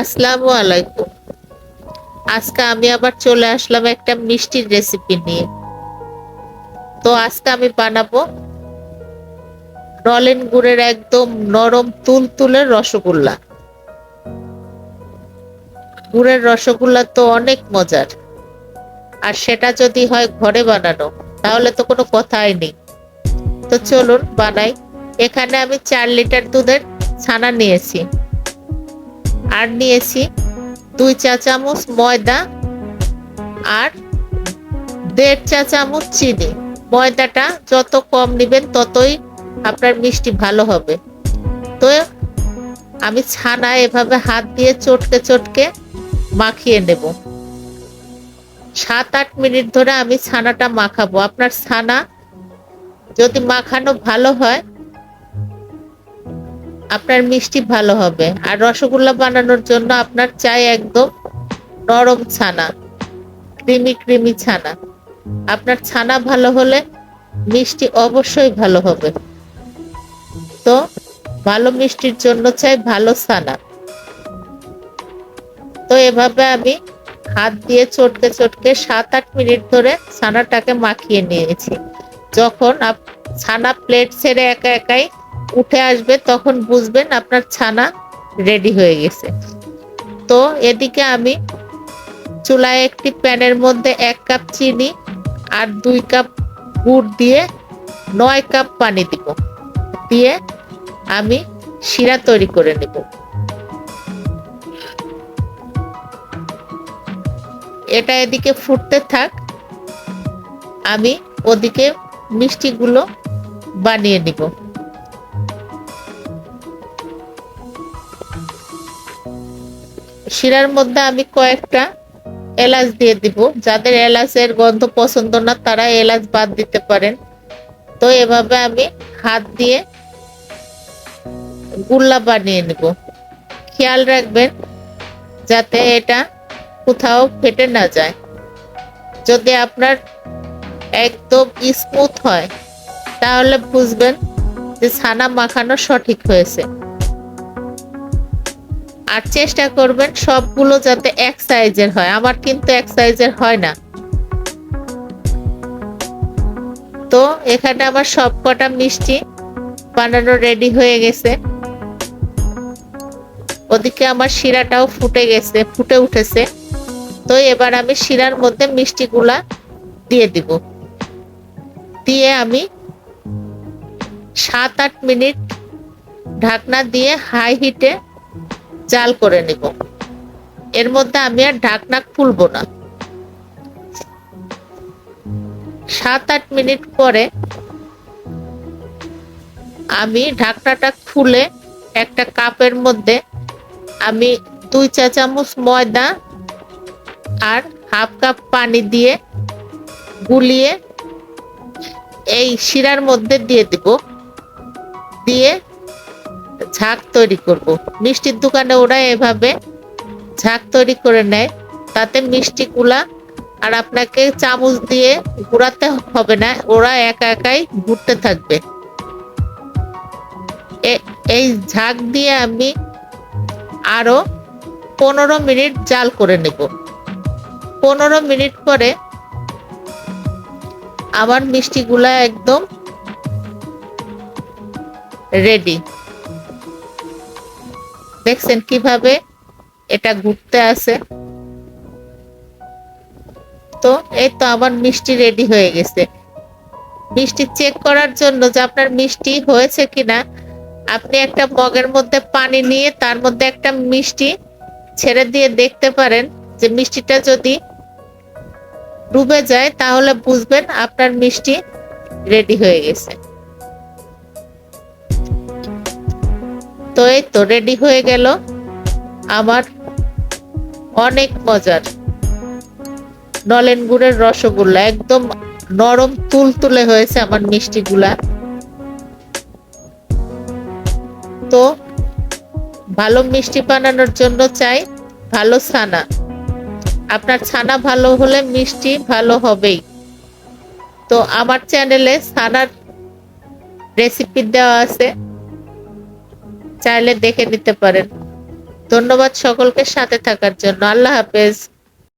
আসসালামু আলাইকুম। আজকে আমি আবার চলে আসলাম একটা মিষ্টির রেসিপি নিয়ে। তো আজকে আমি বানাবো নলেন গুড়ের একদম নরম তুল তুলতুলের রসগোল্লা। গুড়ের রসগোল্লা তো অনেক মজার। আর সেটা যদি হয় ঘরে বানানো, তাহলে তো কোনো কথাই নেই। তো চলুন বানাই। এখানে আমি চার লিটার দুধের ছানা নিয়েছি। আর নিয়েছি দুই চা চামচ ময়দা আর দেড় চা চামচ চিনি। ময়দাটা যত কম নেবেন ততই আপনার মিষ্টি ভালো হবে। তো আমি ছানা এভাবে হাত দিয়ে চটকে চটকে মাখিয়ে নেব। সাত আট মিনিট ধরে আমি ছানাটা মাখাবো। আপনার ছানা যদি মাখানো ভালো হয় আপনার মিষ্টি ভালো হবে। আর রসগোল্লা বানানোর জন্য আপনার চাই একদম নরম ছানা, ক্রিমি ক্রিমি ছানা। আপনার ছানা ভালো হলে মিষ্টি অবশ্যই ভালো হবে। তো ভালো মিষ্টির জন্য চাই ভালো ছানা। তো এভাবে আমি হাত দিয়ে চটকে চটকে সাত আট মিনিট ধরে ছানাটাকে মাখিয়ে নিয়েছি। যখন ছানা প্লেট ছেড়ে একা একাই উঠে আসবে, তখন বুঝবেন আপনার ছানা রেডি হয়ে গেছে। তো এদিকে আমি চুলায় একটি প্যানের মধ্যে এক কাপ চিনি আর দুই কাপ গুড় দিয়ে নয় কাপ পানি দিব। দিয়ে আমি শিরা তৈরি করে নেব। এটা এদিকে ফুটতে থাক। আমি ওদিকে মিষ্টিগুলো বানিয়ে নিব। শিরার মধ্যে আমি কয়েকটা এলাচ দিয়ে দিব। যাদের এলাচের গন্ধ পছন্দ না, তারা এলাচ বাদ দিতে পারেন। তো এভাবে আমি হাত দিয়ে গুল্লা বানিয়ে নেব। খেয়াল রাখবেন যাতে এটা কোথাও ফেটে না যায়। যদি আপনার একদম স্মুথ হয়, তাহলে বুঝবেন যে ছানা মাখানো সঠিক হয়েছে। আর চেষ্টা করবেন সবগুলো যাতে এক সাইজের হয়। আমার কিন্তু এক সাইজের হয় না। তো এখানে আমার সব কটা মিষ্টি বানানো রেডি হয়ে গেছে। ওদিকে আমার শিরাটাও ফুটে গেছে, ফুটে উঠেছে। তো এবার আমি শিরার মধ্যে মিষ্টিগুলা দিয়ে দিব। দিয়ে আমি সাত আট মিনিট ঢাকনা দিয়ে হাই হিটে জাল করে নিব। এর মধ্যে আমি আর ঢাকনা খুলবো না। সাত আট মিনিট পরে আমি ঢাকনাটা খুলে একটা কাপের মধ্যে আমি দুই চা চামচ ময়দা আর হাফ কাপ পানি দিয়ে গুলিয়ে এই শিরার মধ্যে দিয়ে দিব। দিয়ে ঝাঁক তৈরি করব। মিষ্টির দোকানে ওরা এভাবে ঝাঁক তৈরি করে নেয়। তাতে মিষ্টিগুলা আর আপনাকে চামচ দিয়ে ঘোরাতে হবে না, ওরা একা একাই ঘুরতে থাকবে। এই ঝাঁক দিয়ে আমি আরও পনেরো মিনিট জাল করে নেব। পনেরো মিনিট পরে আমার মিষ্টিগুলা একদম রেডি দেখছেন কীভাবে এটা ঘুরতে আছে? তো এই তো আমার মিষ্টি রেডি হয়ে গেছে। মিষ্টি চেক করার জন্য যে আপনার মিষ্টি হয়েছে কিনা, আপনি একটা মগের মধ্যে পানি নিয়ে তার মধ্যে একটা মিষ্টি ছেড়ে দিয়ে দেখতে পারেন যে মিষ্টিটা যদি ডুবে যায় তাহলে বুঝবেন আপনার মিষ্টি রেডি হয়ে গেছে। তো এই তো রেডি হয়ে গেল। আমার অনেক মজার। নলেন গুড়ের রসগোল্লা, একদম নরম তুল তুলে হয়েছে আমার মিষ্টিগুলা। তো ভালো মিষ্টি বানানোর জন্য চাই, ভালো ছানা। আপনার ছানা ভালো হলে মিষ্টি ভালো হবেই। তো আমার চ্যানেলে ছানার রেসিপি দেওয়া আছে। চাইলে দেখে নিতে পারেন। ধন্যবাদ সকলকে সাথে থাকার জন্য। আল্লাহ হাফেজ।